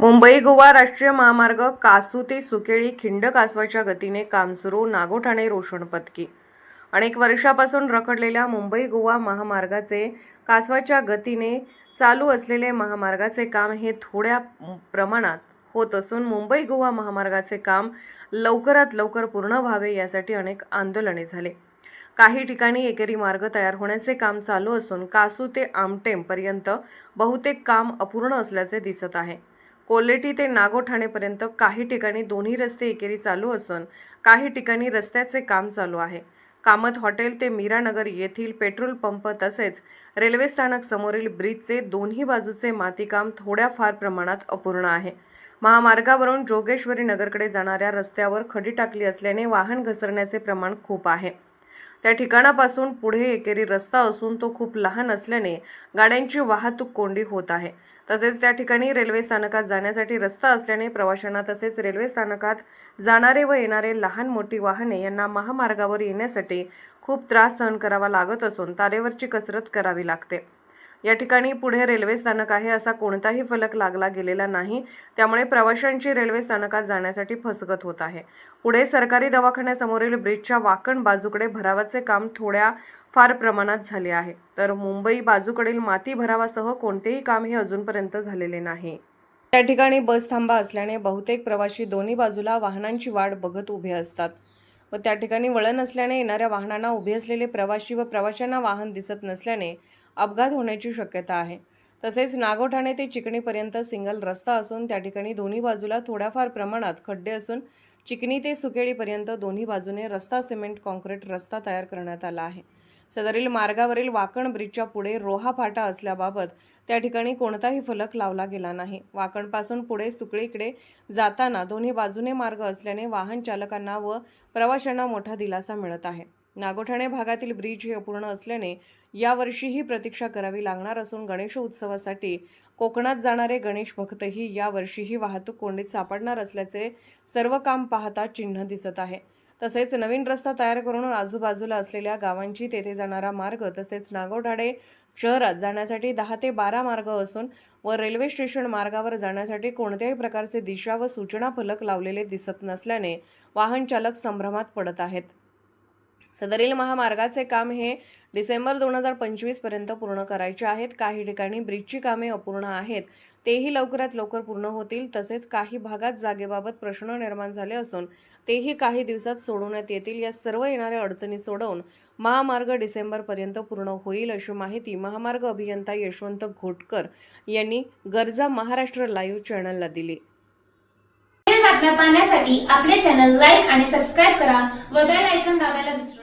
मुंबई गोवा राष्ट्रीय महामार्ग कासू ते सुकेळी खिंड कासवाच्या गतीने काम सुरू नागोठाणे रोषण पथकी. अनेक वर्षापासून रखडलेल्या मुंबई गोवा महामार्गाचे कासवाच्या गतीने चालू असलेले महामार्गाचे काम हे थोड्या प्रमाणात होत असून मुंबई गोवा महामार्गाचे काम लवकरात लवकर पूर्ण व्हावे यासाठी अनेक आंदोलने झाले. काही ठिकाणी एकेरी मार्ग तयार होण्याचे काम चालू असून कासू ते आमटेम पर्यंत बहुतेक काम अपूर्ण असल्याचे दिसत आहे. कोल्हेटी ते नागोठाणेपर्यंत काही ठिकाणी दोन्ही रस्ते एकेरी चालू असून काही ठिकाणी रस्त्याचे काम चालू आहे. कामत हॉटेल ते मीरानगर येथील पेट्रोल पंप तसेच रेल्वे स्थानक समोरील ब्रिजचे दोन्ही बाजूचे मातीकाम थोड्याफार प्रमाणात अपूर्ण आहे. महामार्गावरून जोगेश्वरी नगरकडे जाणाऱ्या रस्त्यावर खडी टाकली असल्याने वाहन घसरण्याचे प्रमाण खूप आहे. त्या ठिकाणापासून पुढे एकेरी रस्ता असून तो खूप लहान असल्याने गाड्यांची वाहतूक कोंडी होत आहे. तसेच त्या ठिकाणी रेल्वे स्थानकात जाण्यासाठी रस्ता असल्याने प्रवाशांना तसेच रेल्वे स्थानकात जाणारे व येणारे लहान मोठी वाहने यांना महामार्गावर येण्यासाठी खूप त्रास सहन करावा लागत असून तारेवरची कसरत करावी लागते. या ठिकाणी पुढे रेल्वे स्थानक आहे असा कोणताही फलक लागला गेलेला नाही. त्यामुळे प्रवाशांची रेल्वे स्थानकात जाण्यासाठी फसगत होत आहे. पुढे सरकारी दवाखान्यासमोरील ब्रिजच्या वाकण बाजूकडे भरावाचे काम थोड्या फार प्रमाणात झाले आहे. तर मुंबई बाजूकडील माती भरावासह कोणतेही काम हे अजूनपर्यंत झालेले नाही. त्या ठिकाणी बस थांबा असल्याने बहुतेक प्रवाशी दोन्ही बाजूला वाहनांची वाट बघत उभे असतात व त्या ठिकाणी वळण असल्याने येणाऱ्या वाहनांना उभे असलेले प्रवाशी व प्रवाशांना वाहन दिसत नसल्याने अपघात होण्याची शक्यता आहे. तसेच नागोठाणे ते चिकणीपर्यंत सिंगल रस्ता असून त्या ठिकाणी दोन्ही बाजूला थोड्याफार प्रमाणात खड्डे असून चिकणी ते सुकेळीपर्यंत दोन्ही बाजूने रस्ता सिमेंट कॉन्क्रीट रस्ता तयार करण्यात आला आहे. सदरील मार्गावरील वाकण ब्रिजच्या पुढे रोहा फाटा असल्याबाबत त्या ठिकाणी कोणताही फलक लावला गेला नाही. वाकणपासून पुढे सुकळीकडे जाताना दोन्ही बाजूने मार्ग असल्याने वाहन चालकांना व प्रवाशांना मोठा दिलासा मिळत आहे. नागोठाणे भागातील ब्रिज हे अपूर्ण असल्याने यावर्षीही प्रतीक्षा करावी लागणार असून गणेश उत्सवासाठी कोकणात जाणारे गणेश भक्तही यावर्षीही वाहतूक कोंडीत सापडणार असल्याचे सर्व काम पाहता चिन्ह दिसत आहे. तसेच नवीन रस्ता तयार करून आजूबाजूला असलेल्या गावांची तेथे जाणारा मार्ग तसेच नागोठाणे शहरात जाण्यासाठी दहा ते बारा मार्ग असून व रेल्वे स्टेशन मार्गावर जाण्यासाठी कोणत्याही प्रकारचे दिशा व सूचना फलक लावलेले दिसत नसल्याने वाहन चालक संभ्रमात पडत आहेत. सदरील महामार्गाचे काम हे डिसेंबर दोन हजार पंचवीसपर्यंत पूर्ण करायचे आहेत. काही ठिकाणी ब्रिजची कामे अपूर्ण आहेत. तेही लवकरात लवकर पूर्ण होतील. तसेच काही भागात जागेबाबत प्रश्न निर्माण झाले असून तेही काही दिवसात सोडवण्यात येतील. या सर्व येणाऱ्या अडचणी सोडवून महामार्ग डिसेंबरपर्यंत पूर्ण होईल अशी माहिती महामार्ग अभियंता यशवंत घोटकर यांनी गरजा महाराष्ट्र लाईव्ह चॅनलला दिली. बातम्या पाहण्यासाठी आपले चॅनल लाईक आणि सबस्क्राईब करा व बेल ऐकन दाबायला विसरू